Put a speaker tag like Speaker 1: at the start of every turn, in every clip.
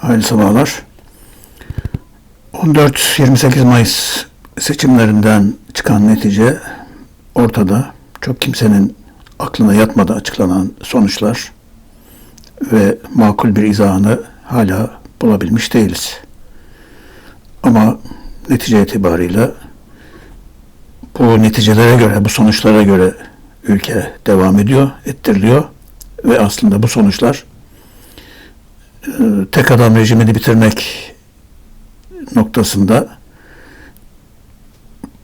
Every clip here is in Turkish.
Speaker 1: Hayırlı sabahlar. 14-28 Mayıs seçimlerinden çıkan netice ortada. Çok kimsenin aklına yatmadan açıklanan sonuçlar ve makul bir izahını hala bulabilmiş değiliz. Ama netice itibarıyla bu neticelere göre, bu sonuçlara göre ülke devam ediyor, ettiriliyor ve aslında bu sonuçlar tek adam rejimini bitirmek noktasında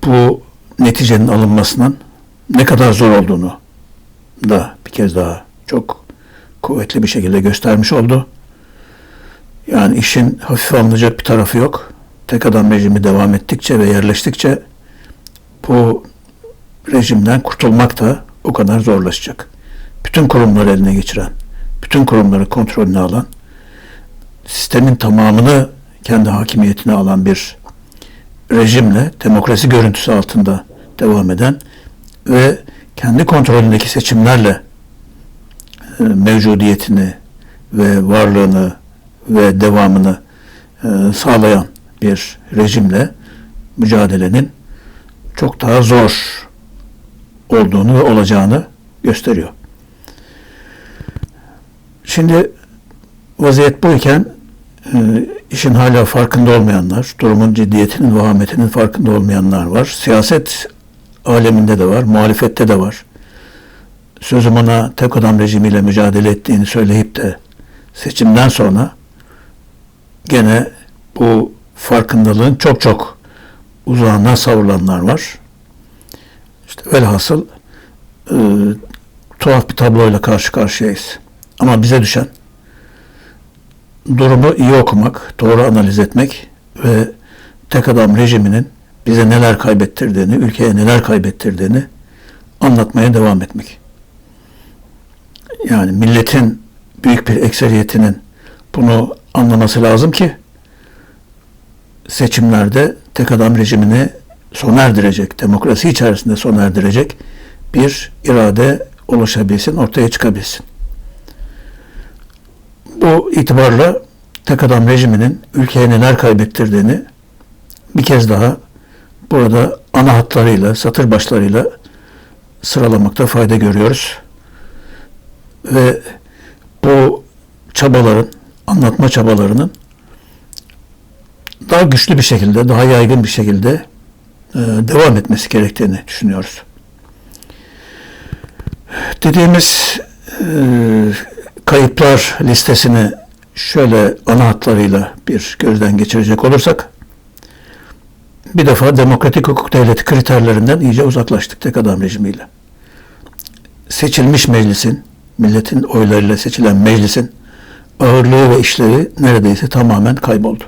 Speaker 1: bu neticenin alınmasının ne kadar zor olduğunu da bir kez daha çok kuvvetli bir şekilde göstermiş oldu. Yani işin hafife alınacak bir tarafı yok. Tek adam rejimi devam ettikçe ve yerleştikçe bu rejimden kurtulmak da o kadar zorlaşacak. Bütün kurumları eline geçiren, bütün kurumları kontrolüne alan, sistemin tamamını kendi hakimiyetine alan bir rejimle, demokrasi görüntüsü altında devam eden ve kendi kontrolündeki seçimlerle e, mevcudiyetini ve varlığını ve devamını e, sağlayan bir rejimle mücadelenin çok daha zor olduğunu ve olacağını gösteriyor. Şimdi vaziyet buyken e, işin hala farkında olmayanlar, durumun ciddiyetinin, vahametinin farkında olmayanlar var. Siyaset aleminde de var, muhalefette de var. Sözüm ona tek adam rejimiyle mücadele ettiğini söyleyip de seçimden sonra gene bu farkındalığın çok çok uzağına savrulanlar var. İşte velhasıl e, tuhaf bir tabloyla karşı karşıyayız. Ama bize düşen durumu iyi okumak, doğru analiz etmek ve tek adam rejiminin bize neler kaybettirdiğini, ülkeye neler kaybettirdiğini anlatmaya devam etmek. Yani milletin büyük bir ekseriyetinin bunu anlaması lazım ki seçimlerde tek adam rejimini sona erdirecek, demokrasi içerisinde sona erdirecek bir irade oluşabilsin, ortaya çıkabilsin. Bu itibarla tek adam rejiminin ülkeye neler kaybettirdiğini bir kez daha burada ana hatlarıyla, satır başlarıyla sıralamakta fayda görüyoruz. Ve bu çabaların, anlatma çabalarının daha güçlü bir şekilde, daha yaygın bir şekilde e, devam etmesi gerektiğini düşünüyoruz. Dediğimiz e, kayıplar listesini şöyle ana hatlarıyla bir gözden geçirecek olursak bir defa demokratik hukuk devleti kriterlerinden iyice uzaklaştık tek adam rejimiyle. Seçilmiş meclisin, milletin oylarıyla seçilen meclisin ağırlığı ve işlevi neredeyse tamamen kayboldu.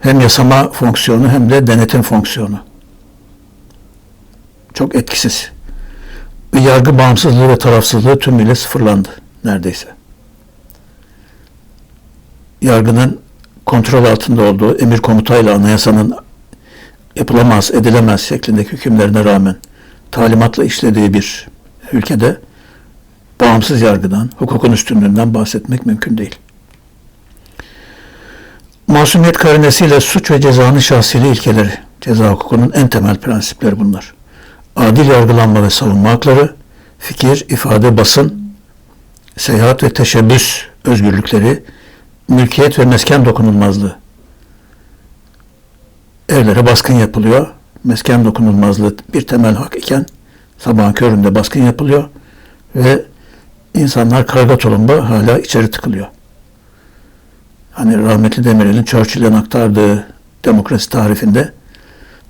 Speaker 1: Hem yasama fonksiyonu hem de denetim fonksiyonu. Çok etkisiz. Yargı bağımsızlığı ve tarafsızlığı tümüyle sıfırlandı neredeyse. Yargının kontrol altında olduğu emir komutayla anayasanın yapılamaz, edilemez şeklindeki hükümlerine rağmen talimatla işlediği bir ülkede bağımsız yargıdan, hukukun üstünlüğünden bahsetmek mümkün değil. Masumiyet karinesiyle suç ve cezanın şahsili ilkeleri, ceza hukukunun en temel prensipleri bunlar. Adil yargılanma ve savunma hakları, fikir, ifade, basın, seyahat ve teşebbüs özgürlükleri, mülkiyet ve mesken dokunulmazlığı. Evlere baskın yapılıyor. Mesken dokunulmazlığı bir temel hak iken sabahın köründe baskın yapılıyor ve insanlar karga tulumba hala içeri tıkılıyor. Hani rahmetli Demirel'in Churchill'den aktardığı demokrasi tarifinde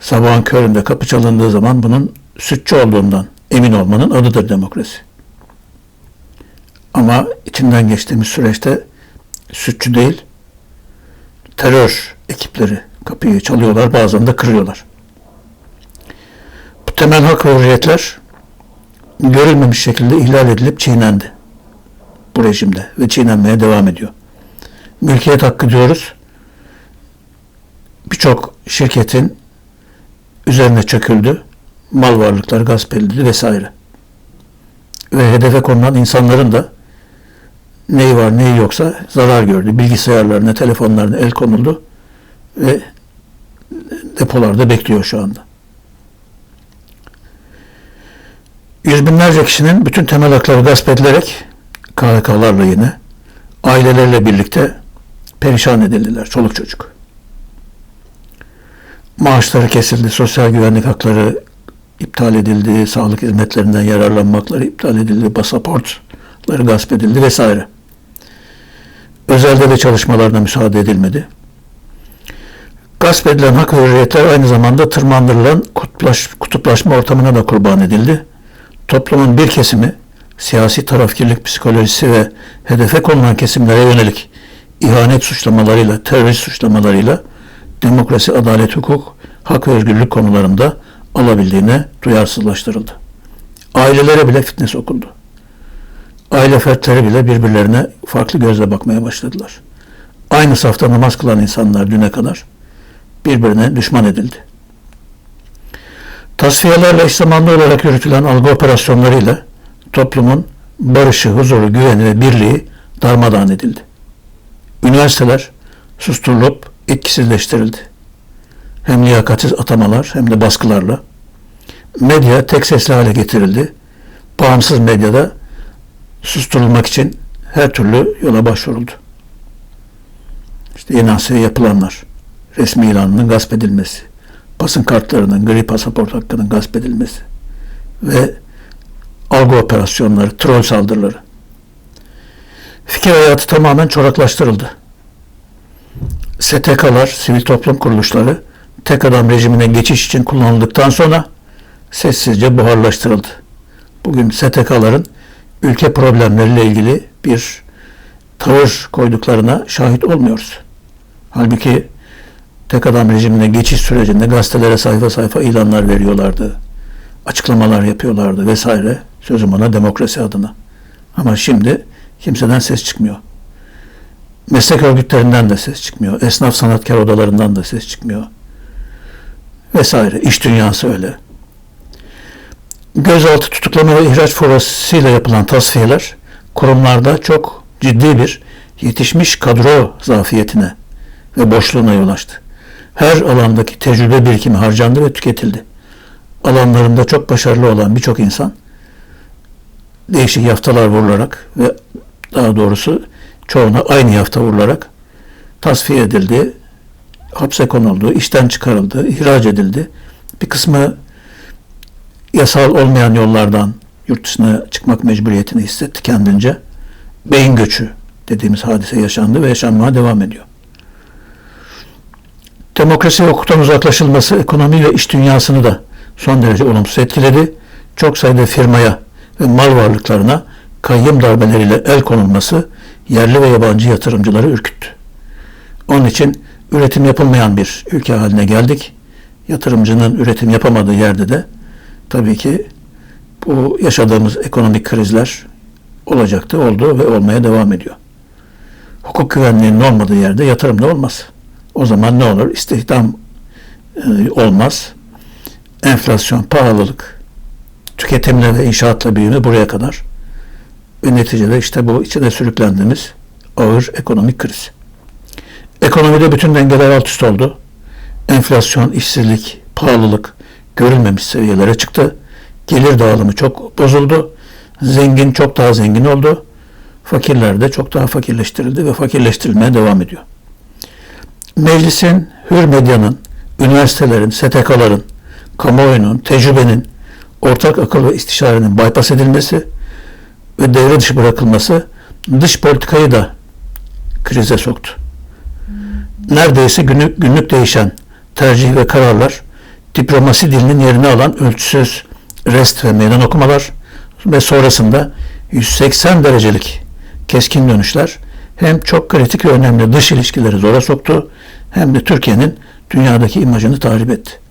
Speaker 1: sabahın köründe kapı çalındığı zaman bunun sütçü olduğundan emin olmanın adıdır demokrasi. Ama içinden geçtiğimiz süreçte sütçü değil, terör ekipleri kapıyı çalıyorlar, bazen de kırıyorlar. Bu temel hak ve görülmemiş şekilde ihlal edilip çiğnendi bu rejimde ve çiğnenmeye devam ediyor. Mülkiyet hakkı diyoruz. Birçok şirketin üzerine çöküldü. Mal varlıkları gasp edildi vesaire. Ve hedefe konulan insanların da neyi var neyi yoksa zarar gördü. Bilgisayarlarına, telefonlarına el konuldu ve depolarda bekliyor şu anda. Yüz binlerce kişinin bütün temel hakları gasp edilerek KHK'larla yine aileleriyle birlikte perişan edildiler. Çoluk çocuk. Maaşları kesildi, sosyal güvenlik hakları iptal edildi, sağlık hizmetlerinden yararlanmakları iptal edildi, pasaportları gasp edildi vesaire. Özelde de çalışmalarına müsaade edilmedi. Gasp edilen hak ve hürriyetler aynı zamanda tırmandırılan kutuplaş, kutuplaşma ortamına da kurban edildi. Toplumun bir kesimi siyasi tarafkirlik psikolojisi ve hedefe konulan kesimlere yönelik ihanet suçlamalarıyla, terörist suçlamalarıyla demokrasi, adalet, hukuk, hak ve özgürlük konularında alabildiğine duyarsızlaştırıldı. Ailelere bile fitne sokuldu. Aile fertleri bile birbirlerine farklı gözle bakmaya başladılar. Aynı safta namaz kılan insanlar düne kadar birbirine düşman edildi. Tasfiyelerle eş zamanlı olarak yürütülen algı operasyonlarıyla toplumun barışı, huzuru, güveni ve birliği darmadağın edildi. Üniversiteler susturulup etkisizleştirildi. Hem liyakatsiz atamalar hem de baskılarla. Medya tek sesli hale getirildi. Bağımsız medyada susturulmak için her türlü yola başvuruldu. İşte yeni yapılanlar, resmi ilanının gasp edilmesi, basın kartlarının, gri pasaport hakkının gasp edilmesi ve algı operasyonları, troll saldırıları. Fikir hayatı tamamen çoraklaştırıldı. STK'lar, sivil toplum kuruluşları tek adam rejimine geçiş için kullanıldıktan sonra sessizce buharlaştırıldı. Bugün STK'ların ülke problemleriyle ilgili bir tavır koyduklarına şahit olmuyoruz. Halbuki tek adam rejimine geçiş sürecinde gazetelere sayfa sayfa ilanlar veriyorlardı. Açıklamalar yapıyorlardı vesaire. Sözüm ona demokrasi adına. Ama şimdi kimseden ses çıkmıyor. Meslek örgütlerinden de ses çıkmıyor. Esnaf sanatkar odalarından da ses çıkmıyor. Vesaire. İş dünyası öyle. Gözaltı tutuklama ve ihraç forasıyla yapılan tasfiyeler kurumlarda çok ciddi bir yetişmiş kadro zafiyetine ve boşluğuna yol açtı. Her alandaki tecrübe birikimi harcandı ve tüketildi. Alanlarında çok başarılı olan birçok insan değişik yaftalar vurularak ve daha doğrusu çoğuna aynı yafta vurularak tasfiye edildi, hapse konuldu, işten çıkarıldı, ihraç edildi. Bir kısmı yasal olmayan yollardan yurt dışına çıkmak mecburiyetini hissetti kendince. Beyin göçü dediğimiz hadise yaşandı ve yaşanmaya devam ediyor. Demokrasi hukuktan uzaklaşılması ekonomi ve iş dünyasını da son derece olumsuz etkiledi. Çok sayıda firmaya ve mal varlıklarına kayyım darbeleriyle el konulması yerli ve yabancı yatırımcıları ürküttü. Onun için üretim yapılmayan bir ülke haline geldik. Yatırımcının üretim yapamadığı yerde de tabii ki bu yaşadığımız ekonomik krizler olacaktı, oldu ve olmaya devam ediyor. Hukuk güvenliğinin olmadığı yerde yatırım da olmaz. O zaman ne olur? İstihdam e, olmaz. Enflasyon, pahalılık, tüketimle ve inşaatla büyüme buraya kadar. Ve neticede işte bu içine sürüklendiğimiz ağır ekonomik kriz. Ekonomide bütün dengeler alt üst oldu. Enflasyon, işsizlik, pahalılık görülmemiş seviyelere çıktı. Gelir dağılımı çok bozuldu. Zengin çok daha zengin oldu. Fakirler de çok daha fakirleştirildi ve fakirleştirilmeye devam ediyor. Meclisin, hür medyanın, üniversitelerin, STK'ların, kamuoyunun, tecrübenin, ortak akıl ve istişarenin bypass edilmesi ve devre dışı bırakılması dış politikayı da krize soktu. Neredeyse günlük, günlük değişen tercih ve kararlar diplomasi dilinin yerini alan ölçüsüz rest ve meydan okumalar ve sonrasında 180 derecelik keskin dönüşler hem çok kritik ve önemli dış ilişkileri zora soktu hem de Türkiye'nin dünyadaki imajını tahrip etti.